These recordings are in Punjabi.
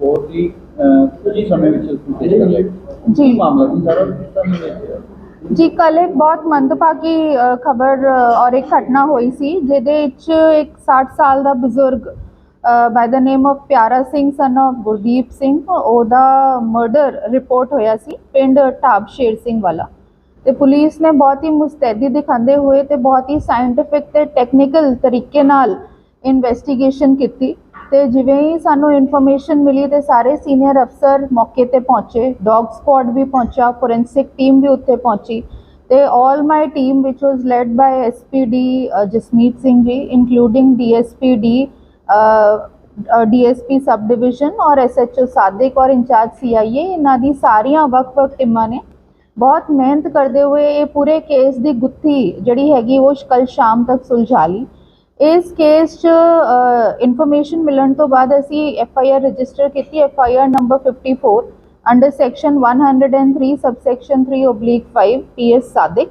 ਬਹੁਤ ਹੀ ਅਹ, ਕੁਝ ਹੀ ਸਮੇਂ ਵਿੱਚ ਪੇਸ਼ ਕਰ ਲਿਆ ਗਿਆ। ਜੀ। ਮਾਮਲਾ ਸੀ ਸਾਰਾ ਕਿਸ ਤਰ੍ਹਾਂ ਦੇ ਵਿੱਚ ਜੀ ਕੱਲ ਇੱਕ ਬਹੁਤ ਮੰਦਭਾਗੀ ਖਬਰ ਔਰ ਇੱਕ ਘਟਨਾ ਹੋਈ ਸੀ ਜਿਹਦੇ ਵਿੱਚ ਇੱਕ 60 ਸਾਲ ਦਾ ਬਜ਼ੁਰਗ ਬਾਈ ਦਾ name of Piara Singh son of Gurdeep Singh ਉਹਦਾ ਮਰਡਰ ਰਿਪੋਰਟ ਹੋਇਆ ਸੀ ਪਿੰਡ ਢਾਬ ਸ਼ੇਰ ਸਿੰਘ ਵਾਲਾ ਤੇ ਪੁਲਿਸ ਨੇ ਬਹੁਤ ਹੀ ਮੁਸਤੈਦੀ ਦਿਖਾਉਂਦੇ ਹੋਏ ਤੇ ਬਹੁਤ ਹੀ ਸਾਇੰਟਿਫਿਕ ਤੇ ਟੈਕਨੀਕਲ ਤਰੀਕੇ ਨਾਲ ਇਨਵੈਸਟੀਗੇਸ਼ਨ ਕੀਤੀ ਤੇ ਜਿਵੇਂ ਹੀ ਸਾਨੂੰ ਇਨਫੋਰਮੇਸ਼ਨ ਮਿਲੀ ਤੇ ਸਾਰੇ ਸੀਨੀਅਰ ਅਫਸਰ ਮੌਕੇ ਤੇ ਪਹੁੰਚੇ ਡੌਗ ਸਕੁਆਡ ਵੀ ਪਹੁੰਚਾ ਫੋਰੈਂਸਿਕ ਟੀਮ ਵੀ ਉੱਥੇ ਪਹੁੰਚੀ ਤੇ all my team which was led by SPD uh, Jasmeet Singh ji including DSPD uh, DSP sub division ਔਰ ਐਸਐਚਓ ਸਾਦਿਕ ਔਰ ਇੰਚਾਰਜ ਸੀਆਈਏ ਇਹਨਾਂ ਦੀ ਸਾਰੀਆਂ ਵੱਖ-ਵੱਖ ਟੀਮਾਂ ਨੇ। ਬਹੁਤ ਮਿਹਨਤ ਕਰਦੇ ਹੋਏ ਇਹ ਪੂਰੇ ਕੇਸ ਦੀ ਗੁੱਥੀ ਜਿਹੜੀ ਹੈਗੀ ਉਹ ਕੱਲ ਸ਼ਾਮ ਤੱਕ ਸੁਲਝਾ ਲਈ। ਇਸ ਕੇਸ 'ਚ ਇਨਫੋਰਮੇਸ਼ਨ ਮਿਲਣ ਤੋਂ ਬਾਅਦ ਅਸੀਂ ਐਫ ਆਈ ਆਰ ਰਜਿਸਟਰ ਕੀਤੀ F I R number 54 under section 103 subsection 3 oblique 5 PS Sadiq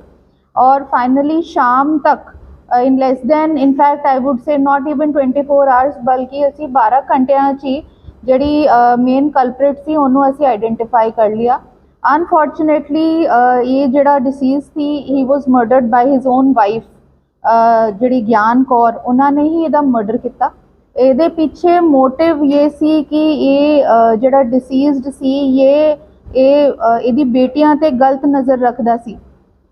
ਔਰ ਫਾਈਨਲੀ ਸ਼ਾਮ ਤੱਕ in less than in fact I would say not even 24 hours ਬਲਕਿ ਅਸੀਂ 12 ਘੰਟਿਆਂ 'ਚ ਹੀ ਜਿਹੜੀ ਮੇਨ ਕਲਪ੍ਰਿਟ ਸੀ ਉਹਨੂੰ ਅਸੀਂ ਆਈਡੈਂਟੀਫਾਈ ਕਰ ਲਿਆ ਅਨਫੋਰਚੂਨੇਟਲੀ ਇਹ ਜਿਹੜਾ deceased C he was murdered by his own wife ਜਿਹੜੀ ਗਿਆਨ ਕੌਰ, ਉਹਨਾਂ ਨੇ ਹੀ ਇਹਦਾ ਮਰਡਰ ਕੀਤਾ। ਇਹਦੇ ਪਿੱਛੇ ਮੋਟਿਵ ਇਹ ਸੀ ਕਿ ਇਹ ਜਿਹੜਾ ਡਿਸੀਜ਼ਡ ਸੀ, ਇਹ ਇਹ ਇਹਦੀ ਬੇਟੀਆਂ ਤੇ ਗਲਤ ਨਜ਼ਰ ਰੱਖਦਾ ਸੀ।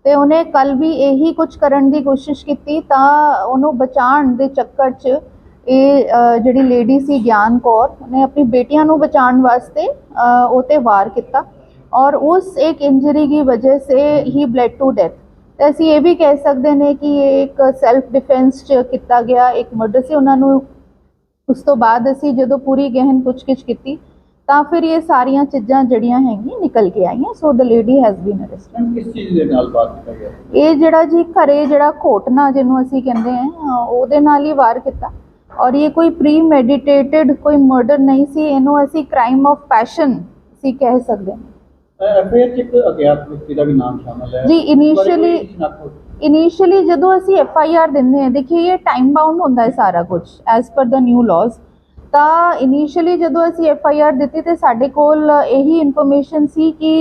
ਤੇ ਉਹਨੇ ਕੱਲ ਵੀ ਇਹੀ ਕੁਝ ਕਰਨ ਦੀ ਕੋਸ਼ਿਸ਼ ਕੀਤੀ ਤਾਂ ਉਹਨੂੰ ਬਚਾਉਣ ਦੇ ਚੱਕਰ 'ਚ ਇਹ ਜਿਹੜੀ ਲੇਡੀ ਸੀ ਗਿਆਨ ਕੌਰ, ਉਹਨੇ ਆਪਣੀ ਬੇਟੀਆਂ ਨੂੰ ਬਚਾਉਣ ਵਾਸਤੇ ਉਹ ਤੇ ਵਾਰ ਕੀਤਾ। ਔਰ ਉਸ ਇੱਕ ਇੰਜਰੀ ਦੀ ਵਜ੍ਹਾ ਸੇ ਹੀ ਬਲੈਡ ਟੂ ਡੈਥ ਤੇ ਅਸੀਂ ਇਹ ਵੀ ਕਹਿ ਸਕਦੇ ਨੇ ਕਿ ਇਹ ਇੱਕ ਸੈਲਫ ਡਿਫੈਂਸ 'ਚ ਕੀਤਾ ਗਿਆ ਇੱਕ ਮਰਡਰ ਸੀ ਉਹਨਾਂ ਨੂੰ ਉਸ ਤੋਂ ਬਾਅਦ ਅਸੀਂ ਜਦੋਂ ਪੂਰੀ ਗਹਿਨ ਪੁੱਛਗਿੱਛ ਕੀਤੀ ਤਾਂ ਫਿਰ ਇਹ ਸਾਰੀਆਂ ਚੀਜ਼ਾਂ ਜਿਹੜੀਆਂ ਹੈਗੀਆਂ ਨਿਕਲ ਕੇ ਆਈਆਂ so the lady has been arrested ਕਿਸ ਚੀਜ਼ ਦੇ ਨਾਲ ਬਾਤ ਕੀਤਾ ਗਿਆ? ਇਹ ਜਿਹੜਾ ਜੀ ਘਰੇ ਜਿਹੜਾ ਘੋਟਣਾ ਜਿਹਨੂੰ ਅਸੀਂ ਕਹਿੰਦੇ ਆ ਉਹਦੇ ਨਾਲ ਹੀ ਵਾਰ ਕੀਤਾ। ਔਰ ਇਹ ਕੋਈ ਪ੍ਰੀ ਮੈਡੀਟੇਟਡ ਕੋਈ ਮਰਡਰ ਨਹੀਂ ਸੀ ਇਹਨੂੰ ਅਸੀਂ ਕ੍ਰਾਈਮ ਆਫ ਪੈਸ਼ਨ ਸੀ ਕਹਿ ਸਕਦੇ ਹਾਂ। ਐਫ ਆਈ ਆਰ ਚ ਇੱਕ ਅਗਿਆਤ ਵਿਅਕਤੀ ਦਾ ਵੀ ਨਾਮ ਸ਼ਾਮਲ ਹੈ। ਜੀ, ਹੋਈ? ਇਨੀਸ਼ੀਅਲੀ ਜਦੋਂ ਅਸੀਂ ਐਫ ਆਈ ਆਰ ਦਿੰਦੇ ਹਾਂ ਦੇਖਿਏ ਇਹ ਟਾਈਮ ਬਾਉਂਡ ਹੁੰਦਾ ਹੈ ਸਾਰਾ ਕੁਝ ਐਜ਼ ਪਰ ਦਾ ਨਿਊ ਲਾਜ਼ ਤਾਂ ਇਨੀਸ਼ੀਅਲੀ ਜਦੋਂ ਅਸੀਂ ਐਫ ਆਈ ਆਰ ਦਿੱਤੀ ਤੇ ਸਾਡੇ ਕੋਲ ਇਹੀ ਇਨਫੋਰਮੇਸ਼ਨ ਸੀ ਕਿ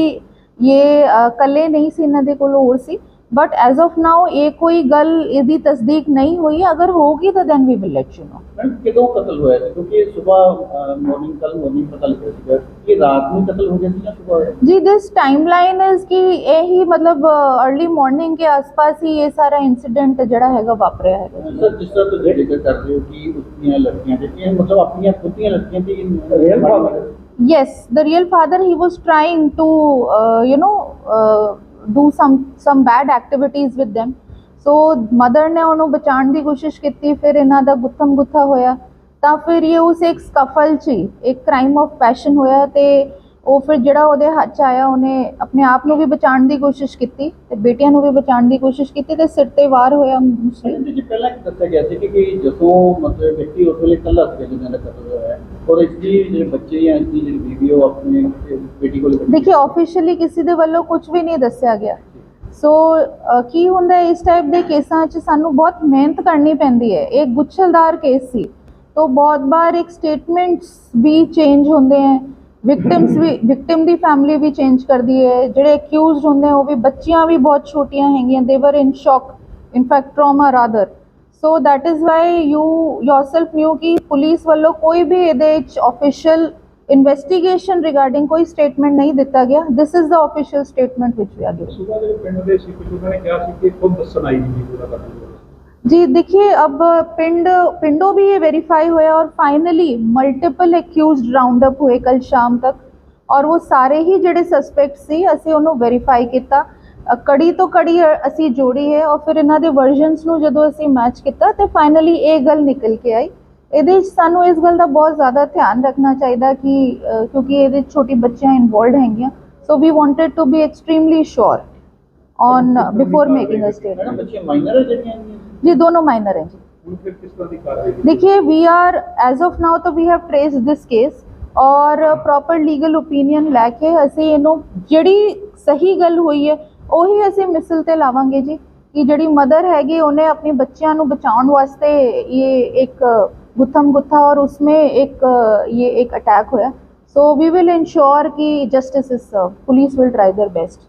ਇਹ ਅ, ਇਕੱਲੇ ਨਹੀਂ ਸੀ ਇਹਨਾਂ ਦੇ ਕੋਲ ਹੋਰ ਸੀ। ਬਟ ਐਜ਼ ਆਫ ਨਾਓ ਇਹ ਕੋਈ ਗੱਲ ਇਹਦੀ ਤਸਦੀਕ ਨਹੀਂ ਹੋਈ। ਅਗਰ ਹੋਗੀ ਤਾਂ then we will let you know ਕਦੋਂ ਕਤਲ ਹੋਇਆ ਸੀ? ਕਿਉਂਕਿ ਇਹ ਸਵੇਰ ਮਾਰਨਿੰਗ ਕੱਲ ਮਾਰਨਿੰਗ ਕਤਲ ਹੋਇਆ ਸੀ ਇਹ ਰਾਤ ਨੂੰ ਕਤਲ ਹੋ ਗਿਆ ਸੀ ਜਾਂ ਸਵੇਰ ਜੀ ਦਿਸ ਟਾਈਮਲਾਈਨ ਇਜ਼ ਕਿ ਇਹੀ ਮਤਲਬ अर्ਲੀ ਮਾਰਨਿੰਗ ਕੇ ਆਸ-ਪਾਸ ਹੀ ਇਹ ਸਾਰਾ ਇਨਸੀਡੈਂਟ ਜਿਹੜਾ ਹੈਗਾ ਵਾਪਰਿਆ ਹੈਗਾ। ਸਰ ਜਿਸ ਤਰ੍ਹਾਂ ਤੁਸੀਂ ਜ਼ਿਕਰ ਕਰ ਰਹੇ ਹੋ ਕਿ ਉਸਦੀਆਂ ਲੜਕੀਆਂ ਜਿਹੜੀਆਂ ਮਤਲਬ ਆਪਣੀਆਂ ਖੁਦੀਆਂ ਲੜਕੀਆਂ ਦੀ real father yes the real father he was trying to you know do some some bad activities with them so mother ਨੇ ਉਹਨੂੰ ਬਚਾਉਣ ਦੀ ਕੋਸ਼ਿਸ਼ ਕੀਤੀ ਫਿਰ ਇਹਨਾਂ ਦਾ ਗੁੱਥਮ ਗੁੱਥਾ ਹੋਇਆ। ਤਾਂ ਫਿਰ ਇਹ ਉਸ ਇੱਕ ਸਕਫਲ 'ਚ ਇੱਕ ਕ੍ਰਾਈਮ ਆਫ ਪੈਸ਼ਨ ਹੋਇਆ ਤੇ ਉਹ ਫਿਰ ਜਿਹੜਾ ਉਹਦੇ ਹੱਥ 'ਚ ਆਇਆ ਉਹਨੇ ਆਪਣੇ ਆਪ ਨੂੰ ਵੀ ਬਚਾਉਣ ਦੀ ਕੋਸ਼ਿਸ਼ ਕੀਤੀ ਤੇ ਬੇਟੀਆਂ ਨੂੰ ਵੀ ਬਚਾਉਣ ਦੀ ਕੋਸ਼ਿਸ਼ ਕੀਤੀ ਤੇ ਸਿਰ ਤੇ ਵਾਰ ਹੋਇਆ ਮੁਸਲਿਮ। ਜੀ ਪਹਿਲਾਂ ਕੀ ਦੱਸਿਆ ਗਿਆ ਸੀ ਕਿ ਜਦੋਂ ਮਤਲਬ ਵਿਅਕਤੀ ਉਸ ਵੇਲੇ ਇਕੱਲਾ ਸੀ ਜਦੋਂ ਇਹਦਾ ਕਤਲ ਹੋਇਆ ਹੈ ਔਰ ਇਸ ਦੀ ਜਿਹੜੇ ਬੱਚੇ ਜਾਂ ਇਸ ਦੀ ਜਿਹੜੀ ਬੀਵੀ ਉਹ ਆਪਣੇ ਬੇਟੀ ਕੋਲ। ਦੇਖਿए ਆਫੀਸ਼ੀਅਲੀ ਕਿਸੇ ਦੇ ਵੱਲੋਂ ਕੁਝ ਵੀ ਨਹੀਂ ਦੱਸਿਆ ਗਿਆ। ਸੋ ਕੀ ਹੁੰਦਾ ਇਸ ਟਾਈਪ ਦੇ ਕੇਸਾਂ 'ਚ ਸਾਨੂੰ ਬਹੁਤ ਮਿਹਨਤ ਕਰਨੀ ਪੈਂਦੀ ਹੈ। ਇਹ ਗੁੱਛਲਦਾਰ ਕੇਸ ਸੀ। ਤੋ ਬਹੁਤ ਵਾਰ ਇੱਕ ਸਟੇਟਮੈਂਟਸ ਵੀ ਚੇਂਜ ਹੁੰਦੇ ਹੈ। ਵਿਕਟਿਮਸ ਵੀ ਵਿਕਟਿਮ ਦੀ ਫੈਮਿਲੀ ਵੀ ਚੇਂਜ ਕਰਦੀ ਹੈ। ਜਿਹੜੇ ਅਕਿਊਜ਼ਡ ਹੁੰਦੇ ਉਹ ਵੀ, ਬੱਚੀਆਂ ਵੀ ਬਹੁਤ ਛੋਟੀਆਂ ਹੈਗੀਆਂ। ਦੇ were in shock in fact trauma rather so that is why you yourself knew ਕਿ ਪੁਲਿਸ ਵੱਲੋਂ ਕੋਈ ਵੀ ਇਹਦੇ ਵਿੱਚ ਆਫੀਸ਼ੀਅਲ ਇਨਵੈਸਟੀਗੇਸ਼ਨ ਰਿਗਾਰਡਿੰਗ ਕੋਈ ਸਟੇਟਮੈਂਟ ਨਹੀਂ ਦਿੱਤਾ ਗਿਆ this is the official statement which we are giving ਸੁਬਾ ਦੇ ਪਿੰਡ ਦੇ ਸੀ ਕੁਝ ਉਹਨਾਂ ਨੇ ਕਿਹਾ ਸੀ ਕਿ ਖੁਦ ਦੱਸਣ ਆਈ ਜੀ ਪੂਰਾ ਕਤਲ ਹੋਇਆ जी देखिए अब पिंड पिंडों भी ये वेरीफाई हुआ और finally multiple accused round up हुए कल शाम तक ਔਰ ਉਹ ਸਾਰੇ ਹੀ ਜਿਹੜੇ ਸਸਪੈਕਟ ਸੀ ਅਸੀਂ ਉਹਨੂੰ ਵੈਰੀਫਾਈ ਕੀਤਾ ਅ, ਕੜੀ ਤੋਂ ਕੜੀ ਅ, ਅਸੀਂ ਜੋੜੀ ਹੈ ਔਰ ਫਿਰ ਇਹਨਾਂ ਦੇ ਵਰਜ਼ਨਸ ਨੂੰ ਜਦੋਂ ਅਸੀਂ ਮੈਚ ਕੀਤਾ ਤੇ ਫਾਈਨਲੀ ਇਹ ਗੱਲ ਨਿਕਲ ਕੇ ਆਈ ਇਹਦੇ ਵਿੱਚ ਸਾਨੂੰ ਇਸ ਗੱਲ ਦਾ ਬਹੁਤ ਜ਼ਿਆਦਾ ਧਿਆਨ ਰੱਖਣਾ ਚਾਹੀਦਾ ਕਿ ਅ, ਕਿਉਂਕਿ ਇਹਦੇ 'ਚ ਛੋਟੀ ਬੱਚੀਆਂ ਇਨਵੋਲਡ ਹੈਗੀਆਂ so we wanted to be extremely sure on before making uh madam statement ਬੱਚੀਆਂ ਮਾਈਨਰ ਹੈ ਜਿਹੜੀਆਂ ਜੀ ਦੋਨੋਂ ਮਾਈਨਰ ਹੈ ਜੀ ਹੁਣ ਫਿਰ ਕਿਸ ਤਰ੍ਹਾਂ ਦੀ ਕਾਰਵਾਈ ਕੀਤੀ? देखिए we are as of now तो we have trace this case ਔਰ ਪ੍ਰੋਪਰ ਲੀਗਲ ਓਪੀਨੀਅਨ ਲੈ ਕੇ ਅਸੀਂ ਇਹਨੂੰ ਜਿਹੜੀ ਸਹੀ ਗੱਲ ਹੋਈ ਹੈ ਉਹੀ ਅਸੀਂ ਮਿਸਲ ਤੇ ਲਾਵਾਂਗੇ ਜੀ ਕਿ ਜਿਹੜੀ ਮਦਰ ਹੈਗੀ ਉਹਨੇ ਆਪਣੇ ਬੱਚਿਆਂ ਨੂੰ ਬਚਾਉਣ ਵਾਸਤੇ ਇਹ ਇੱਕ ਗੁੱਥਮ ਗੁੱਥਾ ਔਰ ਉਸ ਅਟੈਕ ਹੋਇਆ ਸੋ ਵੀ ਇੰਸ਼ੋਰ ਕਿ justice is police will try their best